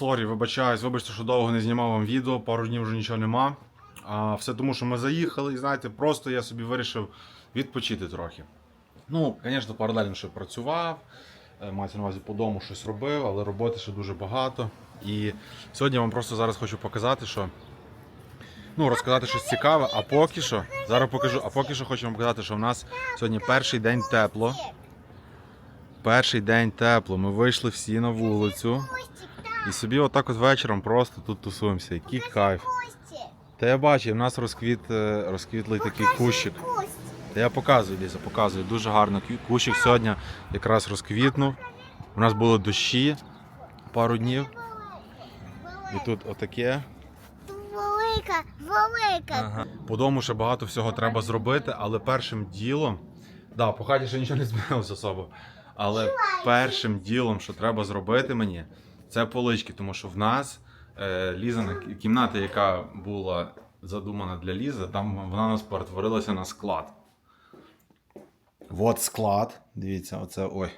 сорі, вибачаюсь, вибачте, що довго не знімав вам відео, пару днів вже нічого нема. А все тому, що ми заїхали, і знаєте, просто я собі вирішив відпочити трохи. Ну, звісно, паралельно ще працював, е, мається на увазі по дому щось робив, але роботи ще дуже багато. І сьогодні я вам просто зараз хочу показати, що. Ну, розказати щось цікаве, а поки що, зараз покажу, а поки що хочу вам показати, що в нас сьогодні перший день тепло. Перший день тепло. Ми вийшли всі на вулицю. І собі отак от вечором просто тут тусуємося. Який кайф. Та я бачу, в нас розквіт, е, розквітлий такий кущик. Та я показую, Ліза, показую. Дуже гарно. Кущик сьогодні якраз розквітнув. У нас були дощі пару днів. І тут отаке. Велика, велика. По дому ще багато всього треба зробити, але першим ділом. Да, по хаті ще нічого не змінилося особо. Але першим ділом, що треба зробити мені, це полички, тому що в нас е, Лізана кімната, яка була задумана для Лізи, там вона нас перетворилася на склад. От склад. Дивіться, оце ой.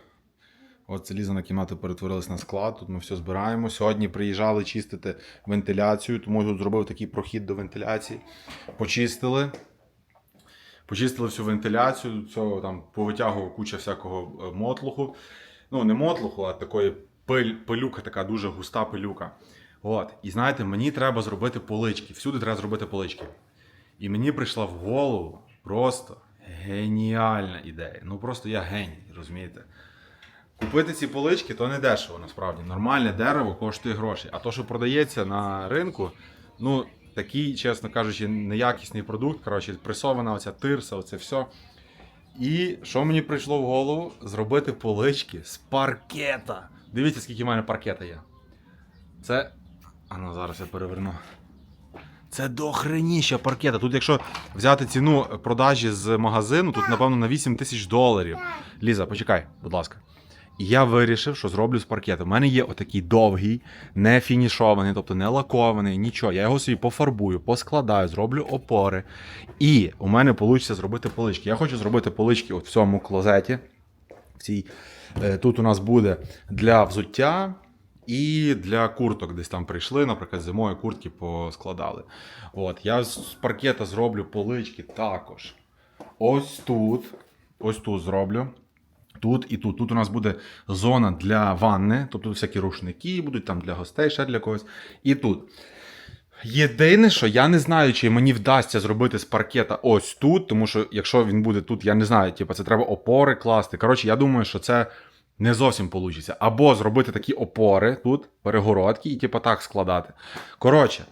Оце Лізана кімната перетворилась на склад. Тут ми все збираємо. Сьогодні приїжджали чистити вентиляцію, тому тут зробив такий прохід до вентиляції. Почистили. Почистили всю вентиляцію, цього там повитягував куча всякого е, мотлуху. Ну, не мотлуху, а такої пиль, пилюка, така дуже густа пилюка. От. І знаєте, мені треба зробити полички. Всюди треба зробити полички. І мені прийшла в голову просто геніальна ідея. Ну просто я геній, розумієте? Купити ці полички то не дешево насправді. Нормальне дерево коштує гроші. А то, що продається на ринку, ну такий, чесно кажучи, неякісний продукт. Коротше, пресована оця тирса, оце все. І що мені прийшло в голову? Зробити полички з паркета. Дивіться, скільки в мене паркета є. Це. А ну зараз я переверну. Це дохреніща паркета. Тут, якщо взяти ціну продажі з магазину, тут, напевно, на 8 тисяч доларів. Ліза, почекай, будь ласка. І я вирішив, що зроблю з паркету. У мене є отакий довгий, не фінішований, тобто не лакований, нічого. Я його собі пофарбую, поскладаю, зроблю опори. І у мене вийде зробити полички. Я хочу зробити полички от в цьому клозеті. Цій, е, тут у нас буде для взуття і для курток десь там прийшли, наприклад, зимою куртки поскладали. От, я з паркета зроблю полички також. Ось тут. Ось тут зроблю. Тут і тут. Тут у нас буде зона для ванни, тобто всякі рушники будуть там для гостей, ще для когось. І тут. Єдине, що я не знаю, чи мені вдасться зробити з паркета ось тут, тому що якщо він буде тут, я не знаю, типу, це треба опори класти. Коротше, я думаю, що це не зовсім вийде. Або зробити такі опори тут, перегородки, і типу так складати. Коротше,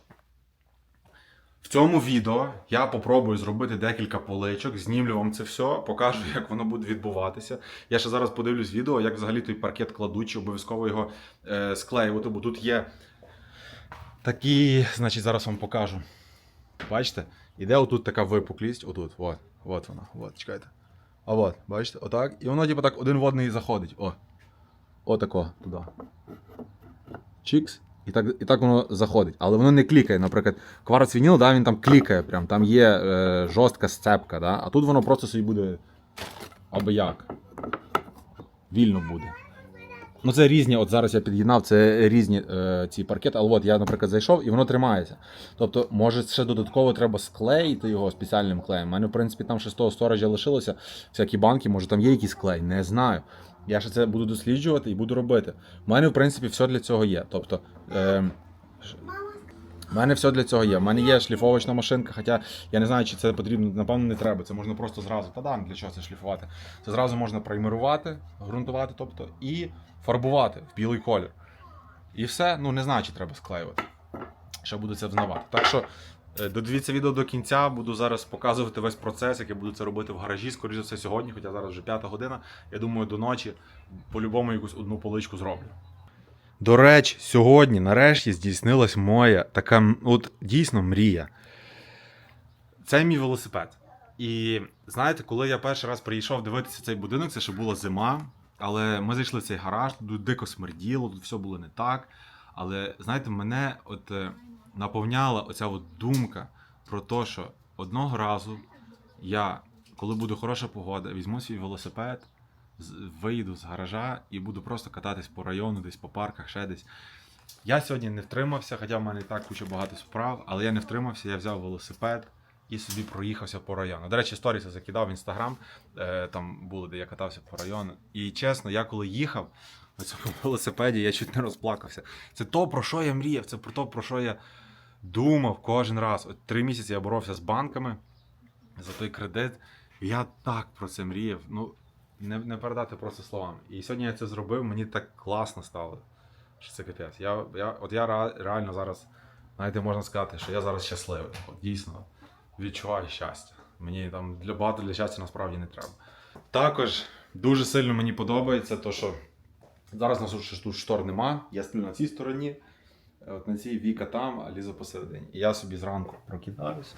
в цьому відео я попробую зробити декілька поличок, знімлю вам це все, покажу, як воно буде відбуватися. Я ще зараз подивлюсь відео, як взагалі той паркет кладуть, чи обов'язково його е, склеювати, бо тут є такі, значить, зараз вам покажу. Бачите? Іде отут така випуклість, отут, от, от вона, от, чекайте. А от, бачите, отак. І воно, типу, так один в одний заходить. О. Отако, туди. Чікс. І так, і так воно заходить. Але воно не клікає. Наприклад, кварц вініл, да, він там клікає, прям, там є е, жорстка сцепка, да, а тут воно просто собі буде аби як. Вільно буде. Ну, це різні, от зараз я під'єднав, це різні е, ці паркети, але от я, наприклад, зайшов і воно тримається. Тобто, може, ще додатково треба склеїти його спеціальним клеєм. У мене, в принципі, там ще з того стоража лишилося всякі банки, може там є якийсь клей, не знаю. Я ще це буду досліджувати і буду робити. У мене, в принципі, все для цього є. Тобто, е, у мене все для цього є. У мене є шліфовочна машинка, хоча я не знаю, чи це потрібно, напевно, не треба. Це можна просто зразу. Та да, для чого це шліфувати? Це зразу можна праймерувати, ґрунтувати, тобто, і фарбувати в білий колір. І все, ну не знаю, чи треба склеювати. Ще буду це взнавати. Так що е, додивіться відео до кінця, буду зараз показувати весь процес, як я буду це робити в гаражі, скоріше за все сьогодні, хоча зараз вже п'ята година. Я думаю, до ночі по-любому якусь одну поличку зроблю. До речі, сьогодні нарешті здійснилась моя така от дійсно мрія. Це мій велосипед. І знаєте, коли я перший раз приїхав дивитися цей будинок, це ще була зима, але ми зайшли в цей гараж, тут дико смерділо, тут все було не так. Але знаєте, мене от е, наповняла оця от думка про те, що одного разу я, коли буде хороша погода, візьму свій велосипед, вийду з гаража і буду просто кататись по району, десь по парках, ще десь. Я сьогодні не втримався, хоча в мене і так куча багато справ, але я не втримався, я взяв велосипед і собі проїхався по району. До речі, сторіси закидав в інстаграм, е, там були, де я катався по району. І чесно, я коли їхав на цьому велосипеді, я чуть не розплакався. Це то, про що я мріяв, це про то, про що я думав кожен раз. От три місяці я боровся з банками за той кредит. Я так про це мріяв. Ну, не, не передати просто словами. І сьогодні я це зробив, мені так класно стало. Що це капець. Я, я, от я реально зараз, знаєте, можна сказати, що я зараз щасливий. От, дійсно відчуваю щастя. Мені там для багато для щастя насправді не треба. Також дуже сильно мені подобається, то, що зараз нас тут- штор нема. Я сплю на цій стороні, е, от на цій Віка там, а Ліза посередині. І я собі зранку прокидаюся.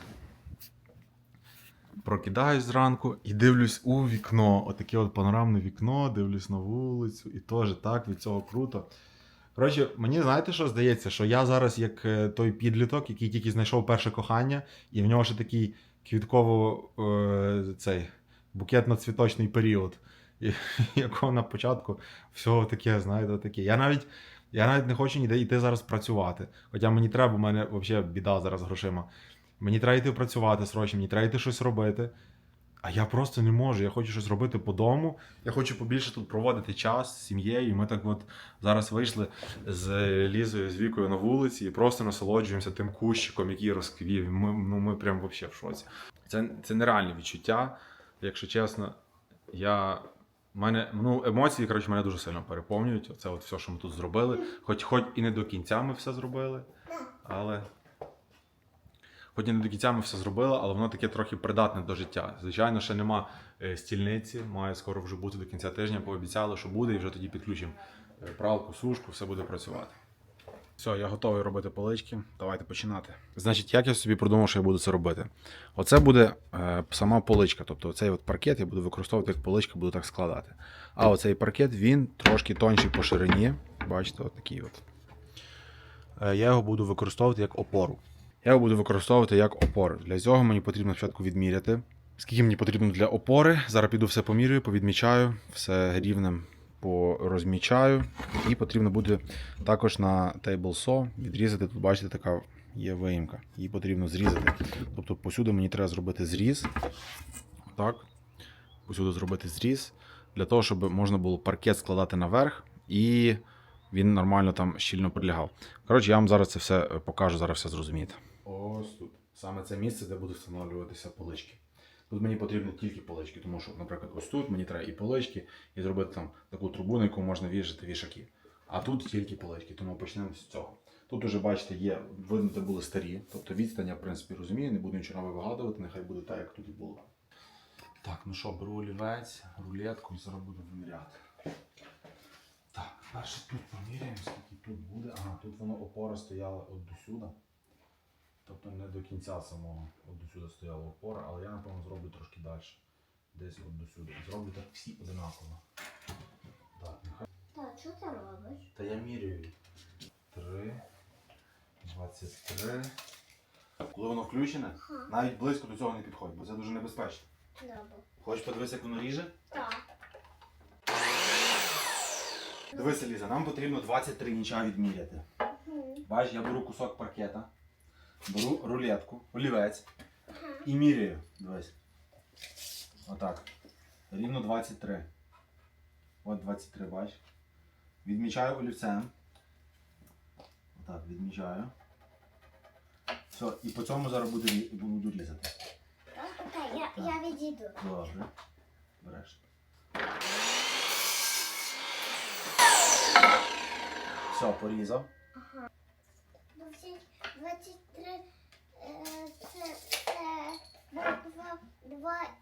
Прокидаюсь зранку і дивлюсь у вікно. Отаке от панорамне вікно, дивлюсь на вулицю, і теж так від цього круто. Коротше, мені знаєте, що здається, що я зараз як е, той підліток, який тільки знайшов перше кохання, і в нього ще такий квітково е, цей букетно-цвіточний період, якого на початку всього таке, знаєте, таке. Я навіть, я навіть не хочу ніде йти зараз працювати. Хоча мені треба, у мене взагалі біда зараз грошима. Мені треба йти працювати срочно, мені треба йти щось робити. А я просто не можу. Я хочу щось робити по дому. Я хочу побільше тут проводити час з сім'єю. Ми так от зараз вийшли з Лізою, з Вікою на вулиці і просто насолоджуємося тим кущиком, який розквів. Ми, ну, ми прям взагалі в шоці. Це, це нереальне відчуття. Якщо чесно, я. Мене ну, емоції, коротше, мене дуже сильно переповнюють. Оце от все, що ми тут зробили. Хоч, хоч і не до кінця ми все зробили, але Хоч і не до кінця ми все зробили, але воно таке трохи придатне до життя. Звичайно, ще нема е, стільниці, має скоро вже бути до кінця тижня. Пообіцяли, що буде, і вже тоді підключимо е, пралку, сушку, все буде працювати. Все, я готовий робити полички. Давайте починати. Значить, як я собі продумав, що я буду це робити? Оце буде е, сама поличка. Тобто цей паркет я буду використовувати як поличка, буду так складати. А оцей паркет він трошки тонший по ширині. Бачите, от такий от. Е, я його буду використовувати як опору. Я його буду використовувати як опору. Для цього мені потрібно спочатку відміряти. Скільки мені потрібно для опори. Зараз піду все помірюю, повідмічаю, все рівнем порозмічаю. І потрібно буде також на table saw відрізати. Тут бачите, така є виїмка. Її потрібно зрізати. Тобто посюди мені треба зробити зріз. Так. Посюди зробити зріз. Для того, щоб можна було паркет складати наверх і він нормально там щільно прилягав. Коротше, я вам зараз це все покажу, зараз все зрозумієте. Ось тут. Саме це місце, де будуть встановлюватися полички. Тут мені потрібні тільки полички, тому що, наприклад, ось тут мені треба і полички, і зробити там таку трубу, на яку можна вішати вішаки. А тут тільки полички, тому почнемо з цього. Тут уже, бачите, є, видно, де були старі. Тобто відстань, я, в принципі, розумію, не буду нічого вигадувати, нехай буде так, як тут і було. Так, ну що, беру олівець, рулетку і зараз буду виміряти. Так, перше тут поміряємо, скільки тут буде. Ага, тут воно опора стояла от до сюди. Тобто не до кінця самого от до сюди стояла опора, але я напевно зроблю трошки далі. Десь от до сюди. Зроблю так всі одинаково. Так, нехай. Так, що ти робиш? Та я міряю. 3, 23. Коли воно включене, Ага. навіть близько до цього не підходь, бо це дуже небезпечно. Добре. Хочеш подивитися, як воно ріже? Так. Дивися, Ліза, нам потрібно 23 ніча відміряти. Бачиш, я беру кусок паркета, беру рулетку, олівець і міряю. Дивись. Отак. Рівно 23. От 23, бачиш. Відмічаю олівцем. Отак, відмічаю. Все, і по цьому зараз буду, буду різати. Так, я, я відійду. Добре. Береш. Все, порізав. Ага. 23 е, це, це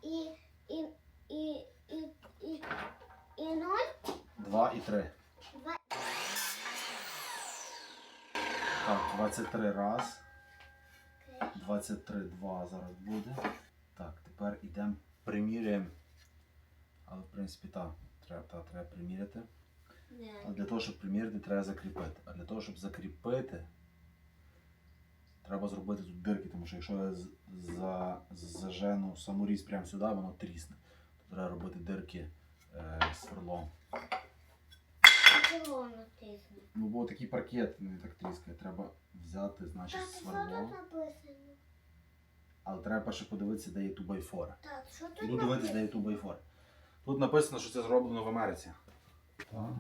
і, і, і, і, і, і ноль. 2 і 3. Два. Так, 23 раз. Окей. 23, 2 зараз буде. Так, тепер йдемо, приміряємо. Але в принципі так, треба, та, треба приміряти. А для того, щоб приміряти, треба закріпити. А для того, щоб закріпити, треба зробити тут дирки, тому що якщо я за, зажену саморіз прямо сюди, воно трісне. То треба робити дирки е, сверлом. чого воно тисне? Ну, бо такий паркет не так тріскає. Треба взяти, значить, сверло. написано? Але треба перше подивитися, де є 2x4. Так, що тут Буду дивитися, де є 2x4. Тут написано, що це зроблено в Америці. Так.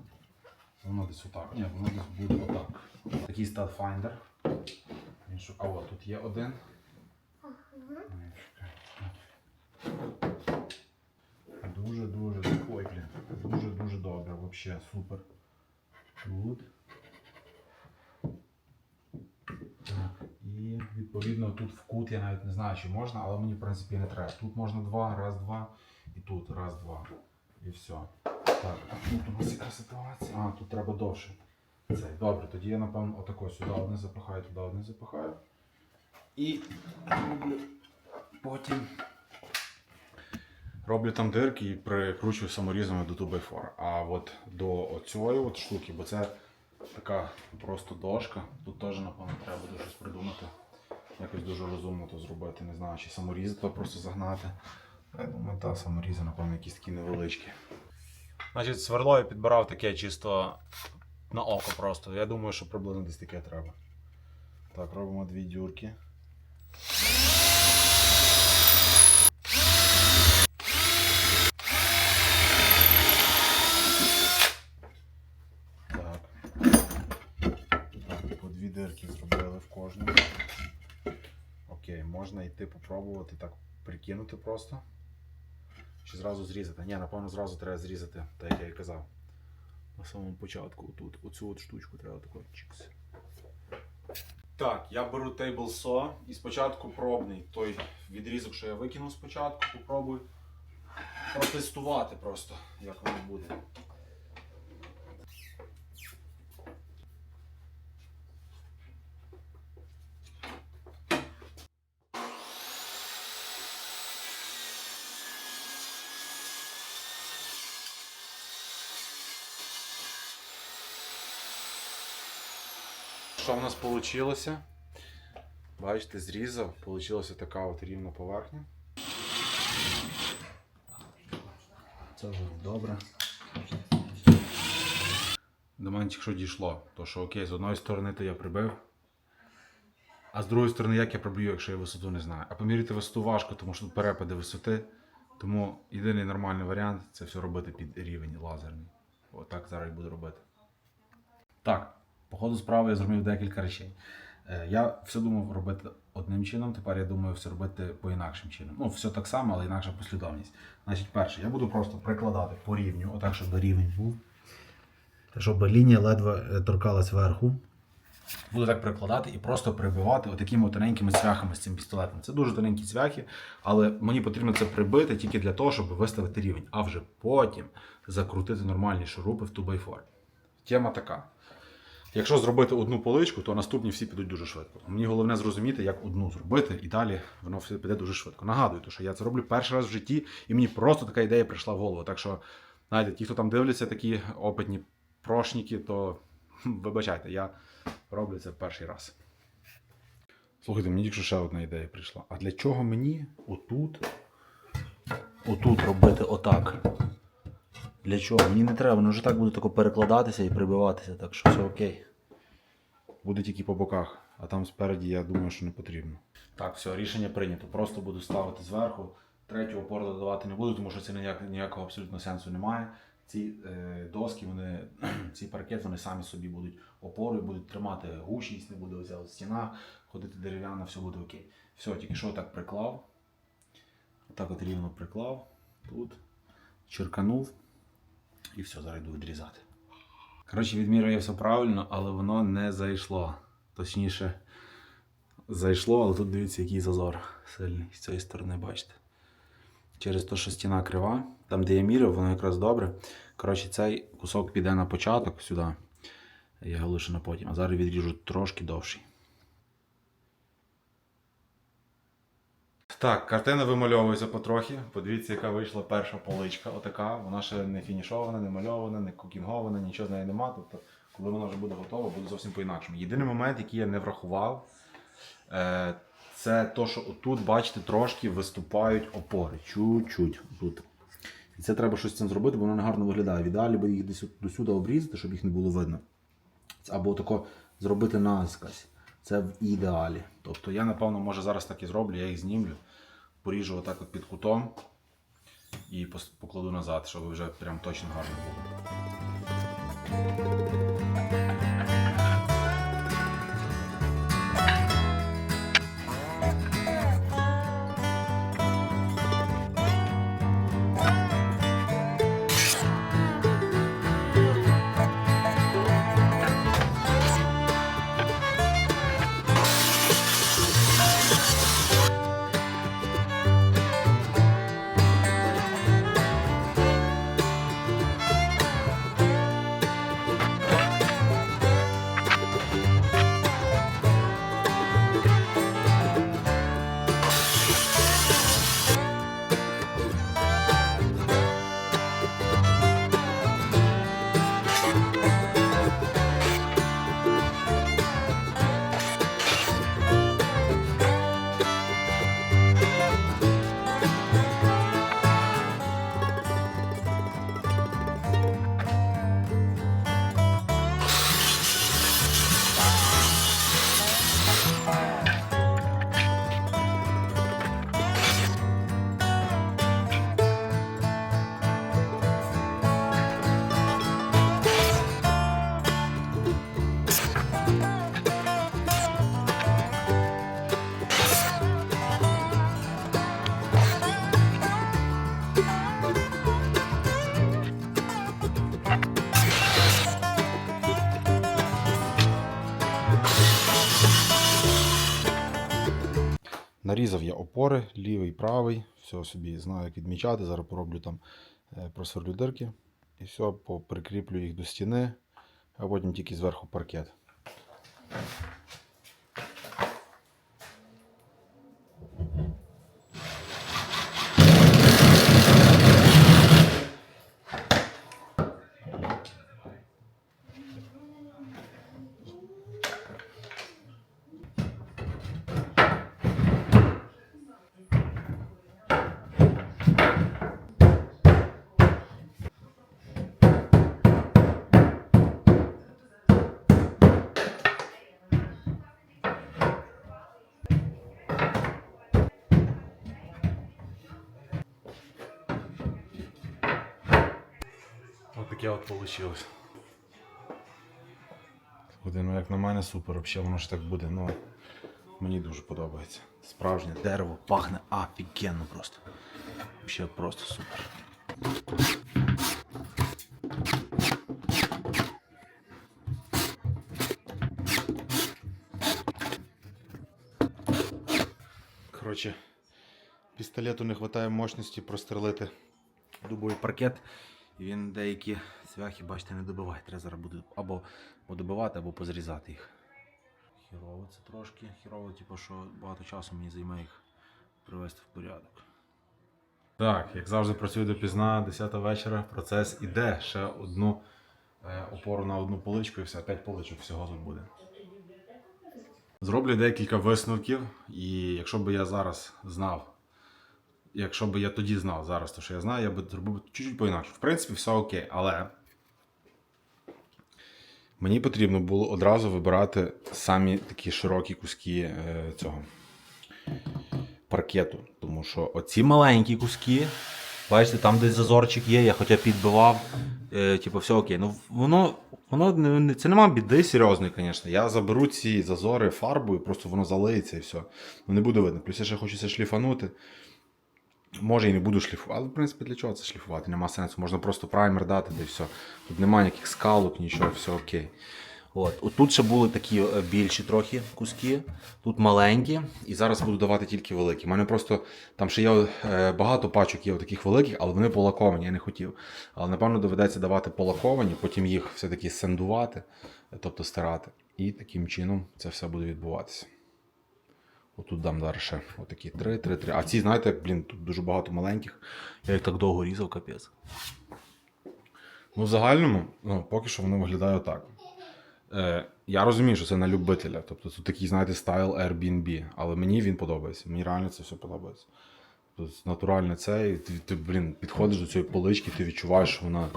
Воно десь отак. Ні, воно десь буде отак. Такий Starfinder. Він А от тут є один. Ага. Ой, блін, дуже, дуже добре, вообще супер. Тут. І відповідно тут в кут я навіть не знаю, чи можна, але мені в принципі не треба. Тут можна два, раз, два, і тут раз, два. І все. Так, а тут у нас яка ситуація? А, тут треба довше. Цей. Добре, тоді я напевно отако сюди одне запихаю, туди одне запихаю. І роблю потім роблю там дирки і прикручую саморізами до 2x4. А от до оцієї от штуки, бо це така просто дошка. Тут теж, напевно, треба буде щось придумати. Якось дуже розумно то зробити. Не знаю, чи саморізи то просто загнати. Я думаю, та саморізи, напевно, якісь такі невеличкі. Значить, сверло я підбирав таке чисто на око просто. Я думаю, що приблизно десь таке треба. Так, робимо дві дюрки. Так. Так, по дві дирки зробили в кожному. Окей, можна йти попробувати так прикинути просто. Чи зразу зрізати? Ні, напевно, зразу треба зрізати, так як я і казав. На самому початку тут оцю от штучку треба тако чікс. Так, я беру Table saw і спочатку пробний той відрізок, що я викинув спочатку, попробую протестувати просто, як воно буде. Що в нас вийшло? Бачите, зрізав, вийшла така от рівна поверхня. Це вже добре. До мене що дійшло, то що окей, з одної сторони то я прибив. А з другої сторони, як я проб'ю, якщо я висоту не знаю. А поміряти висоту важко, тому що тут перепади висоти. Тому єдиний нормальний варіант це все робити під рівень лазерний. Отак зараз і буду робити. Так, по ходу справи я зробив декілька речей. Е, Я все думав робити одним чином, тепер я думаю все робити по інакшим чином. Ну, все так само, але інакша послідовність. Значить, перше, я буду просто прикладати по рівню, отак, щоб рівень був. Щоб лінія ледве е, торкалась верху. Буду так прикладати і просто прибивати отакими тоненькими цвяхами з цим пістолетом. Це дуже тоненькі цвяхи, але мені потрібно це прибити тільки для того, щоб виставити рівень, а вже потім закрутити нормальні шурупи в 2x4. Тема така. Якщо зробити одну поличку, то наступні всі підуть дуже швидко. Мені головне зрозуміти, як одну зробити, і далі воно все піде дуже швидко. Нагадую, що я це роблю перший раз в житті, і мені просто така ідея прийшла в голову. Так що, знаєте, ті, хто там дивляться, такі опитні прошніки, то вибачайте, я роблю це перший раз. Слухайте, мені тільки ще одна ідея прийшла. А для чого мені отут, отут робити отак? Для чого? Мені не треба, воно вже так буде тако перекладатися і прибиватися, так що все окей. Буде тільки по боках, а там спереді я думаю, що не потрібно. Так, все, рішення прийнято. Просто буду ставити зверху. Третю опору додавати не буду, тому що це ніяк, ніякого абсолютно сенсу немає. Ці е, доски, вони, ці паркет, вони самі собі будуть опорою, будуть тримати гучність, не буде оця от стіна, ходити дерев'яна, все буде окей. Все, тільки що так приклав. Отак от рівно приклав. Тут. Черканув. І все, зараз йду відрізати. Коротше, відміряю все правильно, але воно не зайшло. Точніше, зайшло, але тут дивіться, який зазор сильний з цієї сторони, бачите. Через те, що стіна крива, там, де я міряв, воно якраз добре. Коротше, цей кусок піде на початок сюди. Я його лише на потім. А зараз відріжу трошки довший. Так, картина вимальовується потрохи. Подивіться, яка вийшла перша поличка. Отака. Вона ще не фінішована, не мальована, не кукінгована, нічого з неї нема. Тобто, коли вона вже буде готова, буде зовсім по-інакшому. Єдиний момент, який я не врахував, е, це то, що отут, бачите, трошки виступають опори. Чуть-чуть. Тут. І це треба щось з цим зробити, бо воно не гарно виглядає. В ідеалі би їх до сюди обрізати, щоб їх не було видно. Або тако зробити наскось. Це в ідеалі. Тобто я, напевно, може зараз так і зроблю, я їх знімлю, поріжу отак от під кутом і покладу назад, щоб вже прям точно гарно було. Нарізав я опори, лівий, правий. Все собі знаю, як відмічати. Зараз пороблю там е, просверлю дирки. І все, прикріплю їх до стіни, а потім тільки зверху паркет. Таке от вийшло. Ну як на мене супер, взагалі воно ж так буде. Ну, мені дуже подобається. Справжнє дерево пахне офігенно просто. Взагалі просто супер. Коротше, пістолету не вистачає мощності прострелити дубовий паркет. Він деякі цвяхи, бачите, не добиває. Треба зараз буде або подобивати, або позрізати їх. Хірово це трошки. Хірово, типу, що багато часу мені займе їх привести в порядок. Так, як завжди працюю допізна, 10 вечора. Процес іде. Ще одну е, опору на одну поличку і все, 5 поличок всього тут буде. Зроблю декілька висновків, і якщо б я зараз знав, якщо б я тоді знав зараз, то що я знаю, я би зробив чуть-чуть по-інакше. В принципі, все окей, але мені потрібно було одразу вибирати самі такі широкі куски е, цього паркету. Тому що оці маленькі куски, бачите, там десь зазорчик є, я хоча підбивав, е, типу, все окей. Ну воно, воно це нема біди серйозної, звісно. Я заберу ці зазори фарбою, просто воно залиється і все. Ну не буде видно. Плюс я ще хочу це шліфанути. Може і не буду шліфувати, але в принципі для чого це шліфувати? Нема сенсу. Можна просто праймер дати, де все. Тут немає ніяких скалок, нічого, все окей. От. От тут ще були такі е, більші трохи куски, тут маленькі, і зараз буду давати тільки великі. У мене просто там ще є е, багато пачок є таких великих, але вони полаковані, я не хотів. Але напевно доведеться давати полаковані, потім їх все-таки сендувати, е, тобто стирати. І таким чином це все буде відбуватися. Отут дам зараз ще отакі 3, 3, 3. А ці, знаєте, блін, тут дуже багато маленьких. Я їх так довго різав, капець. Ну, в загальному, ну, поки що воно виглядає отак. Е, я розумію, що це на любителя. Тобто це такий, знаєте, стайл Airbnb. Але мені він подобається. Мені реально це все подобається. Тут натуральне це, і ти, ти, блін, підходиш до цієї полички, ти відчуваєш, що вона.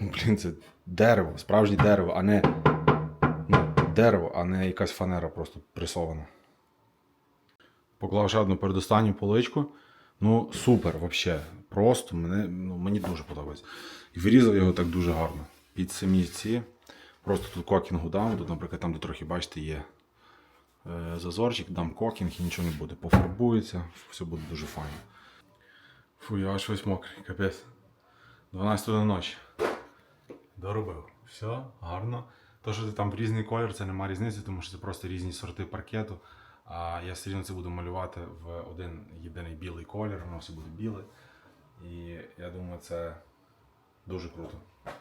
ну, Блін, це дерево, справжнє дерево, а не. Ну, дерево, а не якась фанера просто пресована. Поклав ще одну передостанню поличку. Ну, супер, взагалі. Просто мене, ну, мені дуже подобається. І вирізав його так дуже гарно. Під самі ці. Просто тут кокінгу дам. Тут, наприклад, там, де трохи, бачите, є е, зазорчик, дам кокінг і нічого не буде. Пофарбується, все буде дуже файно. Фу, я аж весь мокрий, капець. 12 до ночі. Доробив. Все, гарно. То, що ти там в різний колір, це нема різниці, тому що це просто різні сорти паркету. А я все рівно це буду малювати в один єдиний білий колір, воно все буде біле. І я думаю, це дуже круто.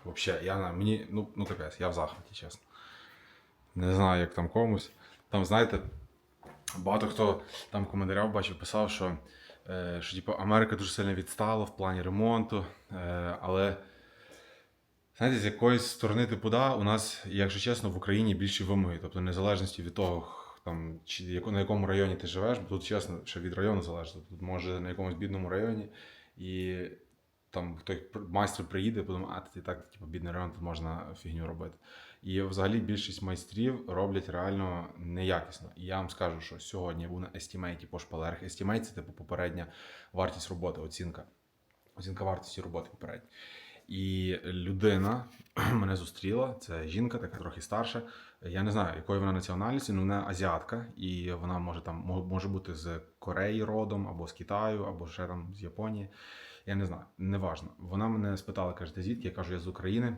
Взагалі, я мені, ну, ну капець, я в захваті, чесно. Не знаю, як там комусь. Там, знаєте, багато хто там в коментарях бачив, писав, що, е, що типу, Америка дуже сильно відстала в плані ремонту. Е, але знаєте, з якоїсь сторони типу, да, у нас, якщо чесно, в Україні більші вимоги. Тобто, незалежності від того, там, чи яко- на якому районі ти живеш, бо тут чесно, ще від району залежить. Тут може на якомусь бідному районі, і там хто майстер приїде, подумає, а ти так, типу, бідний район, тут можна фігню робити. І взагалі більшість майстрів роблять реально неякісно. І я вам скажу, що сьогодні я був на естімейті по шпалерах. Естімейт це типу попередня вартість роботи, оцінка. Оцінка вартості роботи попередня. І людина мене зустріла. Це жінка, така трохи старша. Я не знаю, якої вона національності, але вона азіатка, і вона може там може бути з Кореї родом, або з Китаю, або ще там з Японії. Я не знаю, неважно. Вона мене спитала, каже, ти звідки? Я кажу, я з України.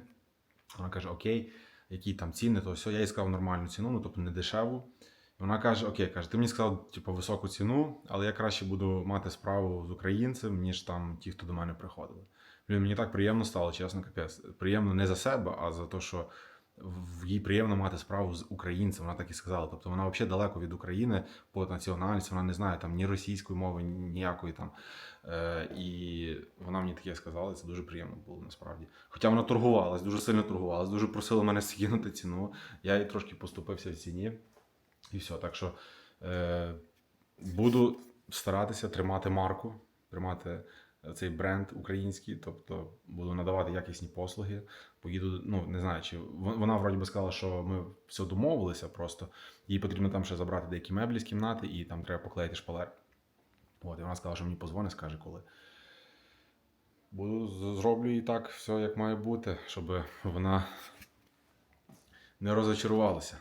Вона каже, окей, які там ціни, то все. Я їй сказав нормальну ціну, ну тобто не дешеву. Вона каже: Окей, каже, ти мені сказав, типу, високу ціну, але я краще буду мати справу з українцем, ніж там ті, хто до мене приходили. Блін, мені так приємно стало, чесно, капець. Приємно не за себе, а за те, що їй приємно мати справу з українцем. Вона так і сказала. Тобто вона взагалі далеко від України по національності, вона не знає там ні російської мови, ніякої там. Е, і вона мені таке сказала, це дуже приємно було насправді. Хоча вона торгувалась, дуже сильно торгувалась, дуже просила мене скинути ціну. Я їй трошки поступився в ціні. І все. Так що е, буду старатися тримати марку, тримати цей бренд український, тобто буду надавати якісні послуги. Поїду, ну не знаю, чи вона вроді би сказала, що ми все домовилися просто. Їй потрібно там ще забрати деякі меблі з кімнати, і там треба поклеїти шпалер. От, і вона сказала, що мені позвонить, скаже коли. Буду зроблю і так все як має бути, щоб вона не розочарувалася.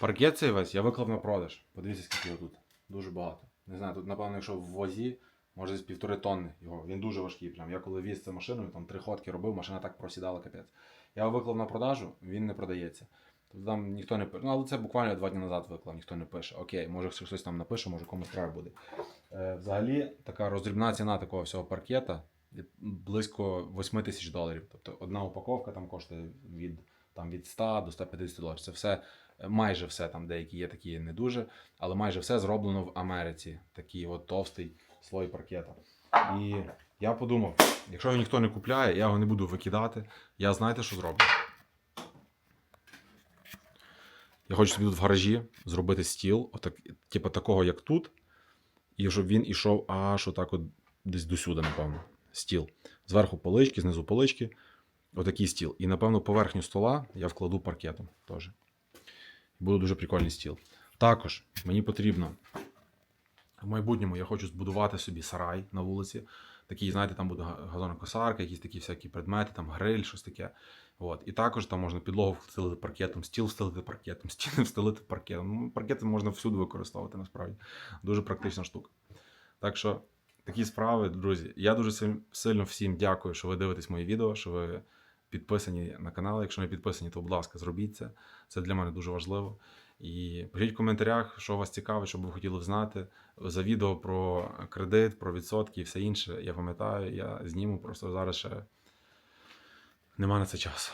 Паркет цей весь я виклав на продаж. Подивіться, скільки його тут. Дуже багато. Не знаю, тут, напевно, якщо в возі, може десь півтори тонни його. Він дуже важкий. Прям. Я коли віз це машиною, там три ходки робив, машина так просідала капець. Я його виклав на продажу, він не продається. Тобто там ніхто не пише. Ну, але це буквально два дні назад виклав, ніхто не пише. Окей, може хтось там напише, може комусь треба буде. Е, взагалі, така роздрібна ціна такого всього паркета близько 8 тисяч доларів. Тобто одна упаковка там коштує від, там, від 100 до 150 доларів. Це все, е, майже все, там деякі є такі не дуже, але майже все зроблено в Америці. Такий от товстий слой паркета. І я подумав, якщо його ніхто не купляє, я його не буду викидати. Я знаєте, що зроблю? Я хочу собі тут в гаражі зробити стіл, отак, типу такого, як тут, і щоб він ішов аж отак от десь до сюди, напевно. Стіл. Зверху полички, знизу полички. Отакий стіл. І, напевно, поверхню стола я вкладу паркетом теж. Буде дуже прикольний стіл. Також мені потрібно в майбутньому я хочу збудувати собі сарай на вулиці. Такий, знаєте, там буде га- газонокосарка, якісь такі всякі предмети, там гриль, щось таке. От. І також там можна підлогу встелити паркетом, стіл встелити паркетом, стіни встелити паркетом. Ну, паркети можна всюди використовувати насправді. Дуже практична штука. Так що такі справи, друзі. Я дуже силь- сильно всім дякую, що ви дивитесь мої відео, що ви підписані на канал. Якщо не підписані, то будь ласка, зробіть це. Це для мене дуже важливо. І пишіть в коментарях, що вас цікавить, що б ви хотіли знати. За відео про кредит, про відсотки і все інше. Я пам'ятаю, я зніму, просто зараз ще нема на це часу.